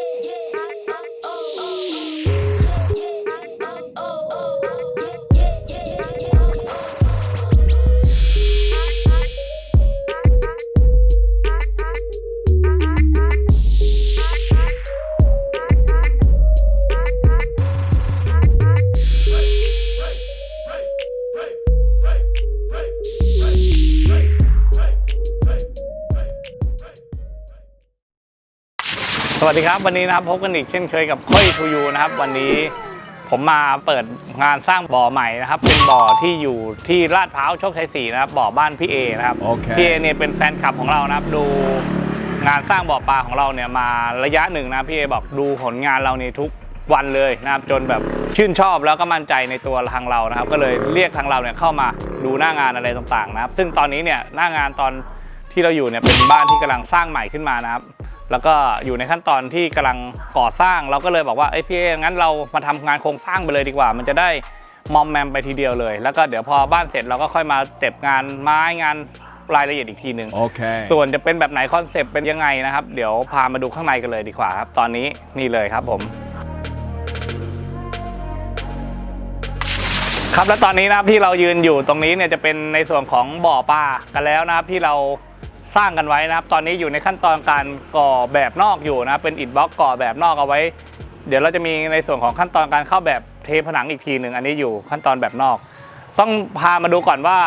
yeah, yeah. สวัสดีครับวันนี้นะครับพบกันอีกเช่นเคยกับค่อยทูยูนะครับ วันนี้ผมมาเปิดงานสร้างบ่อใหม่นะครับ เป็นบ่อที่อยู่ที่ลาดพร้าวโชคชัยสี่นะครับบ่อบ้านพี่เอนะครับโอเค พี่เอเนี่ยเป็นแฟนคลับของเรานะครับ ดูงานสร้างบ่อปลาของเราเนี่ยมาระยะหนึ่งนะพี่เอบอกดูผลงานเรานี่ทุกวันเลยนะครับจนแบบชื่นชอบแล้วก็มั่นใจในตัวทางเรานะครับ ก็เลยเรียกทางเราเนี่ยเข้ามาดูหน้างานอะไรต่างๆนะครับ ซึ่งตอนนี้เนี่ยหน้างานตอนที่เราอยู่เนี่ยเป็นบ้านที่กำลังสร้างใหม่ขึ้นมานะครับ แล้วก็อยู่ในขั้นตอนที่กำลังก่อสร้างเราก็เลยบอกว่าเอ้ยพี่เองั้นเรามาทำงานโครงสร้างไปเลยดีกว่า มันจะได้มอมแมมไปทีเดียวเลย แล้วก็เดี๋ยวพอบ้านเสร็จเราก็ค่อยมาเต็บงานไม้งานรายละเอียดอีกทีหนึ่ง Okay. ส่วนจะเป็นแบบไหนคอนเซปต์เป็นยังไงนะครับ เดี๋ยวพามาดูข้างในกันเลยดีกว่าครับ ตอนนี้นี่เลยครับผม ครับและตอนนี้นะครับที่เรายืนอยู่ตรงนี้เนี่ยจะเป็นในส่วนของบ่อปลากันแล้วนะครับที่เรา สร้างกันไว้นะครับ ตอนนี้อยู่ในขั้นตอนการก่อแบบนอกอยู่นะเป็นอิฐบล็อกก่อแบบนอกเอาไว้ เดี๋ยวเราจะมีในส่วนของขั้นตอนการเข้าแบบเทผนังอีกทีหนึ่งอันนี้อยู่ขั้นตอนแบบนอก ต้องพามาดูก่อนว่า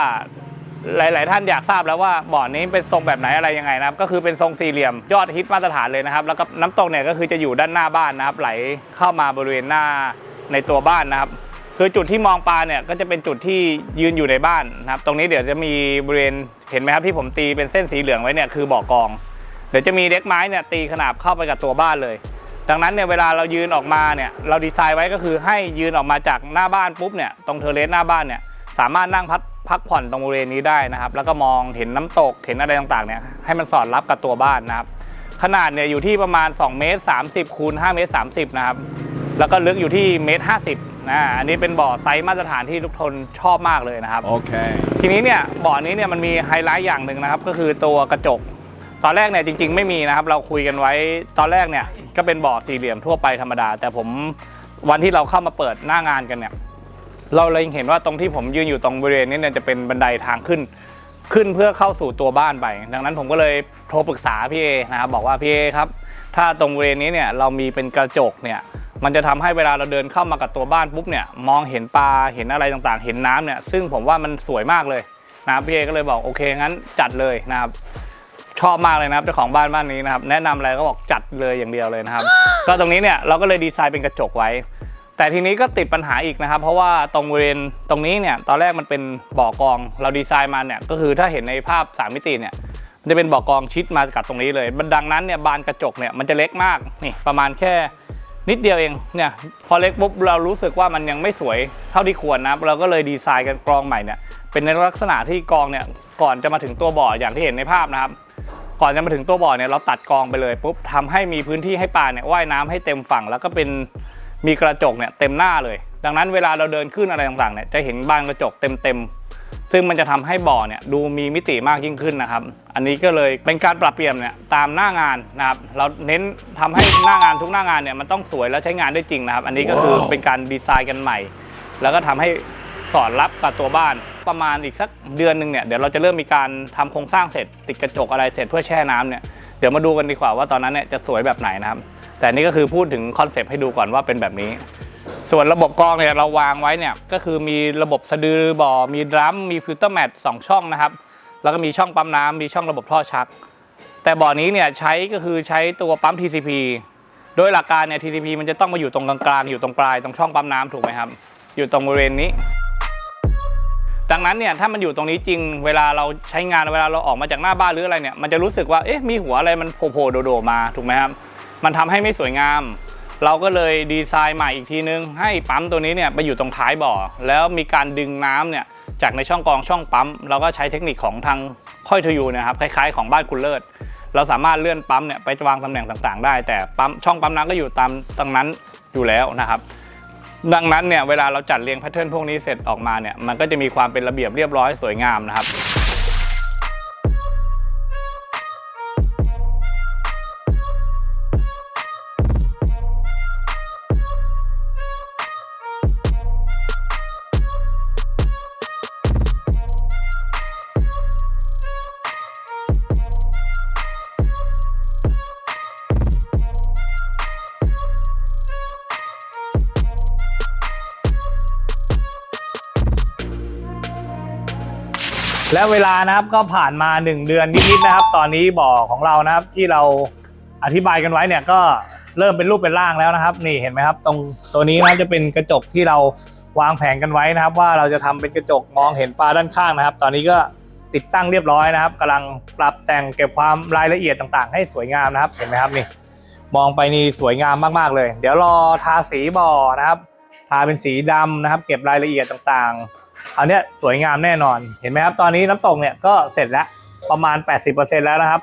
หลาย ๆ ท่านอยากทราบแล้วว่าบ่อนี้เป็นทรงแบบไหนอะไรยังไงนะครับ ก็คือเป็นทรงสี่เหลี่ยมยอดฮิตมาตรฐานเลยนะครับ แล้วก็น้ำตกเนี่ยก็คือจะอยู่ด้านหน้าบ้านนะครับ ไหลเข้ามาบริเวณหน้าในตัวบ้านนะครับ คือจุดที่มองปลาเนี่ยก็จะเป็นจุดที่ยืนอยู่ในบ้านนะครับ ตรงนี้เดี๋ยวจะมีบริเวณเห็นไหมครับที่ผมตีเป็นเส้นสีเหลืองไว้เนี่ยคือบ่อกอง เดี๋ยวจะมีเด็กไม้เนี่ยตีขนาบเข้าไปกับตัวบ้านเลย ดังนั้นเนี่ยเวลาเรายืนออกมาเนี่ยเราดีไซน์ไว้ก็คือให้ยืนออกมาจากหน้าบ้านปุ๊บเนี่ยตรงเทเลสหน้าบ้านเนี่ยสามารถนั่งพักพักผ่อนตรงบริเวณนี้ได้นะครับ แล้วก็มองเห็นน้ำตกเห็นอะไรต่างๆเนี่ยให้มันสอดรับกับตัวบ้านนะครับ ขนาดเนี่ยอยู่ที่ประมาณ2เมตร30คูณ5เมตร30นะครับแล้วก็ลึกอยู่ที่เมตร50 นะอันนี้เป็นบ่อไซส์มาตรฐานที่ทุกคนชอบมากเลยนะครับ Okay. ทีนี้เนี่ยบ่อนี้เนี่ยมันมีไฮไลท์อย่างหนึ่งนะครับ ก็คือตัวกระจก ตอนแรกเนี่ยจริง ๆ ไม่มีนะครับ เราคุยกันไว้ตอนแรกเนี่ยก็เป็นบ่อสี่เหลี่ยมทั่วไปธรรมดา แต่ผมวันที่เราเข้ามาเปิดหน้างานกันเนี่ย เราเลยเห็นว่าตรงที่ผมยืนอยู่ตรงบริเวณนี้เนี่ยจะเป็นบันไดทางขึ้น ขึ้นเพื่อเข้าสู่ตัวบ้านไป ดังนั้นผมก็เลยโทรปรึกษาพี่เอนะครับบอกว่าพี่เอครับถ้าตรงบริเวณนี้เนี่ยเรามีเป็นกระจกเนี่ย มันจะทำให้เวลาเราเดินเข้ามากับตัวบ้านปุ๊บเนี่ยมองเห็นปลาเห็นอะไรต่างๆ เห็นน้ำเนี่ยซึ่งผมว่ามันสวยมากเลยนะครับพี่เอก็เลยบอกโอเคงั้นจัดเลยนะครับชอบมากเลยนะครับเจ้าของบ้านบ้านนี้นะครับแนะนำอะไรก็บอกจัดเลยอย่างเดียวเลยนะครับ ก็ตรงนี้เนี่ยเราก็เลยดีไซน์เป็นกระจกไว้ แต่ทีนี้ก็ติดปัญหาอีกนะครับ เพราะว่าตรงบริเวณตรงนี้เนี่ยตอนแรกมันเป็นบ่อกองเราดีไซน์มาเนี่ยก็คือถ้าเห็นในภาพ 3 มิติเนี่ยจะเป็นบ่อกองชิดมากับตรงนี้เลยดังนั้นเนี่ยบานกระจกเนี่ยมันจะเล็กมากนี่ประมาณแค่ นิดเดียวเองเนี่ยพอเล็กปุ๊บเรารู้สึกว่ามันยังไม่สวยเท่าที่ควรนะเราก็เลยดีไซน์กันกรองใหม่เนี่ยเป็นในลักษณะที่กรองเนี่ยก่อนจะมาถึงตัวบ่ออย่างที่เห็นในภาพนะครับ ก่อนจะมาถึงตัวบ่อเนี่ยเราตัดกรองไปเลยปุ๊บทำให้มีพื้นที่ให้ปลาเนี่ยว่ายน้ำให้เต็มฝั่ง แล้วก็เป็นมีกระจกเนี่ยเต็มหน้าเลย ดังนั้นเวลาเราเดินขึ้นอะไรต่างๆเนี่ยจะเห็นบานกระจกเต็มๆ ซึ่งมันจะทำให้บ่อเนี่ยดูมีมิติมากยิ่งขึ้นนะครับ อันนี้ก็เลยเป็นการปรับเปลี่ยนเนี่ยตามหน้างานนะครับ เราเน้นทำให้หน้างานทุกหน้างานเนี่ยมันต้องสวยและใช้งานได้จริงนะครับ อันนี้ก็คือเป็นการดีไซน์กันใหม่ แล้วก็ทำให้สอดรับกับตัวบ้านประมาณอีกสักเดือนหนึ่งเนี่ยเดี๋ยวเราจะเริ่มมีการทำโครงสร้างเสร็จ ติดกระจกอะไรเสร็จเพื่อแช่น้ำเนี่ยเดี๋ยวมาดูกันดีกว่าว่าตอนนั้นเนี่ยจะสวยแบบไหนนะครับ แต่นี่ก็คือพูดถึงคอนเซปต์ให้ดูก่อนว่าเป็นแบบนี้ ส่วนระบบกรองเนี่ยเราวางไว้เนี่ยก็คือมีระบบสะดือบ่อ มีดรัม มีฟิลเตอร์แมทสองช่องนะครับ แล้วก็มีช่องปั๊มน้ำมีช่องระบบท่อชัก แต่บ่อนี้เนี่ยใช้ก็คือใช้ตัวปั๊ม TCP โดยหลักการเนี่ย TCP มันจะต้องมาอยู่ตรงกลางๆอยู่ตรงปลายตรงช่องปั๊มน้ำถูกไหมครับ อยู่ตรงบริเวณนี้ ดังนั้นเนี่ยถ้ามันอยู่ตรงนี้จริง เวลาเราใช้งานเวลาเราออกมาจากหน้าบ้านหรืออะไรเนี่ยมันจะรู้สึกว่าเอ๊ะมีหัวอะไรมันโผล่ๆโดดๆมาถูกไหมครับ มันทำให้ไม่สวยงาม เราก็เลยดีไซน์ใหม่อีกทีนึง ให้ปั๊มตัวนี้เนี่ยไปอยู่ตรงท้ายบ่อ แล้วมีการดึงน้ำเนี่ยจากในช่องกรองช่องปั๊มเราก็ใช้เทคนิคของทางค่อยทยูนะครับคล้ายๆ ของบ้านคุณเลิศเราสามารถเลื่อนปั๊มเนี่ยไปวางตำแหน่งต่างๆ ได้ แต่ปั๊มช่องปั๊มน้ำก็อยู่ตามตรงนั้นอยู่แล้วนะครับ ดังนั้นเนี่ยเวลาเราจัดเรียงแพทเทิร์นพวกนี้เสร็จออกมาเนี่ยมันก็จะมีความเป็นระเบียบเรียบร้อยสวยงามนะครับ และเวลานะครับก็ผ่านมา 1 เดือนนิดๆนะครับ ตอนนี้บ่อของเรานะครับที่เราอธิบายกันไว้เนี่ยก็เริ่มเป็นรูปเป็นร่างแล้วนะครับ นี่เห็นไหมครับ ตรงตัวนี้นะจะเป็นกระจกที่เราวางแผนกันไว้นะครับ ว่าเราจะทำเป็นกระจกมองเห็นปลาด้านข้างนะครับ ตอนนี้ก็ติดตั้งเรียบร้อยนะครับกำลังปรับแต่งเก็บความรายละเอียดต่างๆ ให้สวยงามนะครับเห็นไหมครับนี่มองไปนี่สวยงามมากๆเลย เดี๋ยวรอทาสีบ่อนะครับ ทาเป็นสีดำนะครับ เก็บรายละเอียดต่างๆ อันเนี้ยสวยงามแน่นอนเห็นไหมครับตอนนี้น้ำตกเนี่ยก็เสร็จแล้วประมาณ 80%แล้วนะครับ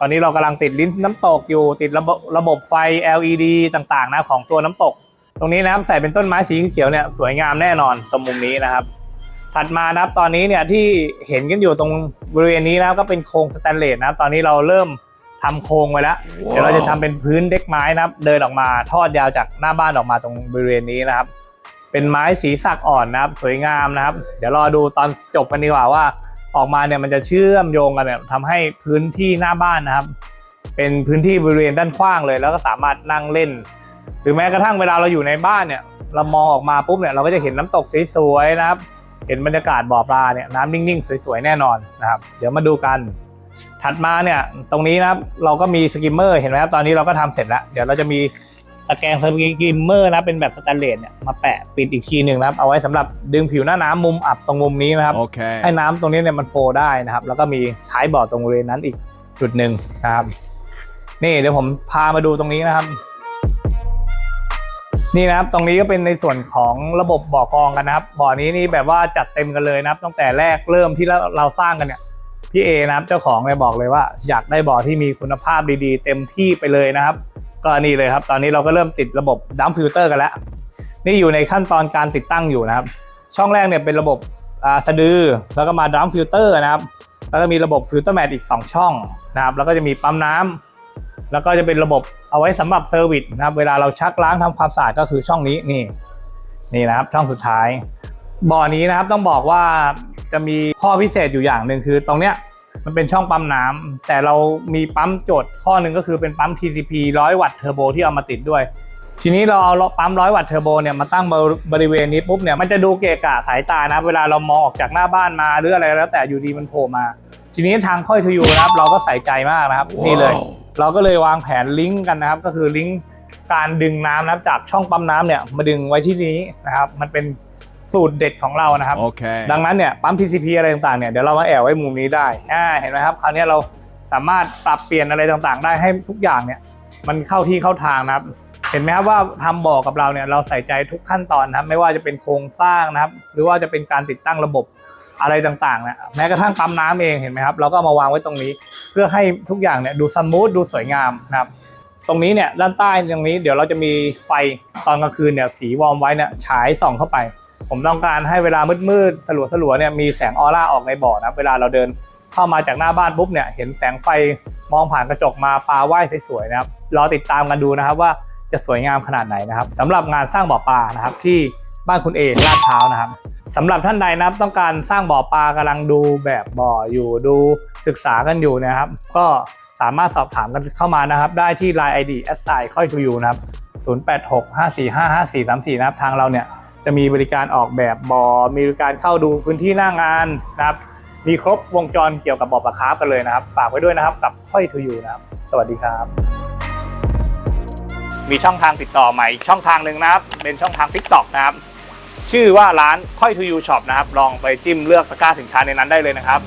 ตอนนี้เรากำลังติดลิ้นน้ำตกอยู่ติดระบบระบบไฟ LED ต่างๆนะของตัวน้ำตก ตรงนี้นะครับใส่เป็นต้นไม้สีเขียวเนี่ยสวยงามแน่นอนตรงมุมนี้นะครับ ถัดมานะครับตอนนี้เนี่ยที่เห็นกันอยู่ตรงบริเวณนี้นะครับก็เป็นโครงสแตนเลสนะครับตอนนี้เราเริ่มทำโครงไว้แล้ว เดี๋ยวเราจะทำเป็นพื้นเด็กไม้นะครับ เดินออกมาทอดยาวจากหน้าบ้านออกมาตรงบริเวณนี้นะครับ เป็นไม้สีสักอ่อนนะครับ สวยงามนะครับ เดี๋ยวรอดูตอนจบกันดีกว่าว่า ออกมาเนี่ยมันจะเชื่อมโยงกันเนี่ยทำให้พื้นที่หน้าบ้านนะครับ เป็นพื้นที่บริเวณด้านกว้างเลย แล้วก็สามารถนั่งเล่น หรือแม้กระทั่งเวลาเราอยู่ในบ้านเนี่ย เรามองออกมาปุ๊บเนี่ยเราก็จะเห็นน้ำตกสวยๆนะครับ เห็นบรรยากาศบ่อปลาเนี่ยน้ำนิ่งๆ สวยๆแน่นอนนะครับ เดี๋ยวมาดูกันถัดมาเนี่ยตรงนี้นะครับเราก็มีสกิมเมอร์เห็นไหมครับตอนนี้เราก็ทำเสร็จแล้ว เดี๋ยวเราจะมี ตะแกรงสกิมเมอร์นะเป็นแบบสแตนเลสเนี่ยมาแปะปิดอีกทีหนึ่งนะครับเอาไว้สำหรับดึงผิวหน้าน้ำมุมอับตรงมุมนี้นะครับ Okay. ให้น้ำตรงนี้เนี่ยมันโฟลว์ได้นะครับ แล้วก็มีท้ายบ่อตรงบริเวณนั้นอีกจุดหนึ่งนะครับ นี่เดี๋ยวผมพามาดูตรงนี้นะครับ นี่นะครับตรงนี้ก็เป็นในส่วนของระบบบ่อกรองกันนะครับ บ่อนี้นี่แบบว่าจัดเต็มกันเลยนะครับ ตั้งแต่แรกเริ่มที่เราเราสร้างกันเนี่ยพี่เอนะครับเจ้าของเนี่ยบอกเลยว่า อยากได้บ่อที่มีคุณภาพดีๆ เต็มที่ไปเลยนะครับ ก็นี่เลยครับ ตอนนี้เราก็เริ่มติดระบบดัมฟิลเตอร์กันแล้ว นี่อยู่ในขั้นตอนการติดตั้งอยู่นะครับ ช่องแรกเนี่ยเป็นระบบอ่าสะดือ แล้วก็มาดัมฟิลเตอร์นะครับ แล้วก็มีระบบฟิลเตอร์แมทอีก 2 ช่องนะครับ แล้วก็จะมีปั๊มน้ำแล้วก็จะเป็นระบบเอาไว้สำหรับเซอร์วิสนะครับ เวลาเราชักล้างทำความสะอาดก็คือช่องนี้นี่นี่นะครับช่องสุดท้าย บ่อนี้นะครับต้องบอกว่าจะมีข้อพิเศษอยู่อย่างหนึ่งคือตรงเนี้ย มันเป็นช่องปั๊มน้ำแต่เรามีปั๊มโจทย์ข้อหนึ่งก็คือเป็นปั๊ม TCP 100 วัตต์เทอร์โบที่เอามาติดด้วย ทีนี้เราเอาปั๊มร้อยวัตต์เทอร์โบเนี่ยมาตั้งบริเวณนี้ปุ๊บเนี่ยมันจะดูเกะกะสายตานะครับเวลาเรามองออกจากหน้าบ้านมาหรืออะไรแล้วแต่อยู่ดีมันโผล่มา ทีนี้ทางค่อยทูยูนะครับเราก็ใส่ใจมากนะครับนี่เลย เราก็เลยวางแผนลิงก์กันนะครับ ก็คือลิงก์การดึงน้ำนะครับจากช่องปั๊มน้ำเนี่ยมาดึงไว้ที่นี้นะครับมันเป็น สูตรเด็ดของเรานะครับ Okay. ดังนั้นเนี่ยปั๊ม TCP อะไรต่างๆเนี่ยเดี๋ยวเรามาแอบไว้มุมนี้ได้อ่าเห็นไหมครับคราวนี้เราสามารถปรับเปลี่ยนอะไรต่างๆ ได้ให้ทุกอย่างเนี่ยมันเข้าที่เข้าทางนะครับ เห็นไหมครับว่าทำบ่อกับเราเนี่ยเราใส่ใจทุกขั้นตอนนะครับ ไม่ว่าจะเป็นโครงสร้างนะครับ หรือว่าจะเป็นการติดตั้งระบบอะไรต่างๆนะแม้กระทั่งปั๊มน้ำเองเห็นไหมครับ เราก็เอามาวางไว้ตรงนี้ เพื่อให้ทุกอย่างเนี่ยดูสมูทดูสวยงามนะครับ ตรงนี้เนี่ยด้านใต้ตรงนี้เดี๋ยวเราจะมีไฟตอนกลางคืนเนี่ยสีวอร์มไว้เนี่ยฉายส่องเข้าไป ผมต้องการให้เวลามืดๆสลัวสลัวๆเนี่ยมีแสงออร่าออกในบ่อนะเวลาเราเดินเข้ามาจากหน้าบ้านปุ๊บเนี่ยเห็นแสงไฟมองผ่านกระจกมาปลาว่ายสวยๆนะครับรอติดตามกันดูนะครับว่าจะสวยงามขนาดไหนนะครับสำหรับงานสร้างบ่อปลานะครับที่บ้านคุณเอลาดพร้านะครับสำหรับท่านใดนะครับต้องการสร้างบ่อปลากำลังดูแบบบ่ออยู่ดูศึกษากันอยู่นะครับ ก็สามารถสอบถามกันเข้ามานะครับ ได้ที่ Line ID s i ค่อยทูยูนะครับ 0865455434 นะครับทางเราเนี่ย จะมีบริการออกแบบบอ่อมีบริการเข้าดูพื้นที่หน้างานนะครับ มีครบวงจรเกี่ยวกับบ่อปลาคาร์ฟกันเลยนะครับ ฝากไว้ด้วยนะครับกับค่อยทูยูนะครับ สวัสดีครับ มีช่องทางติดต่อใหม่ช่องทางหนึ่งนะครับ เป็นช่องทาง t ิ k t o k นะครับ ชื่อว่าร้านค่อยทูยูช็อปนะครับ ลองไปจิ้มเลือกตะกร้าสินค้าในนั้นได้เลยนะครับ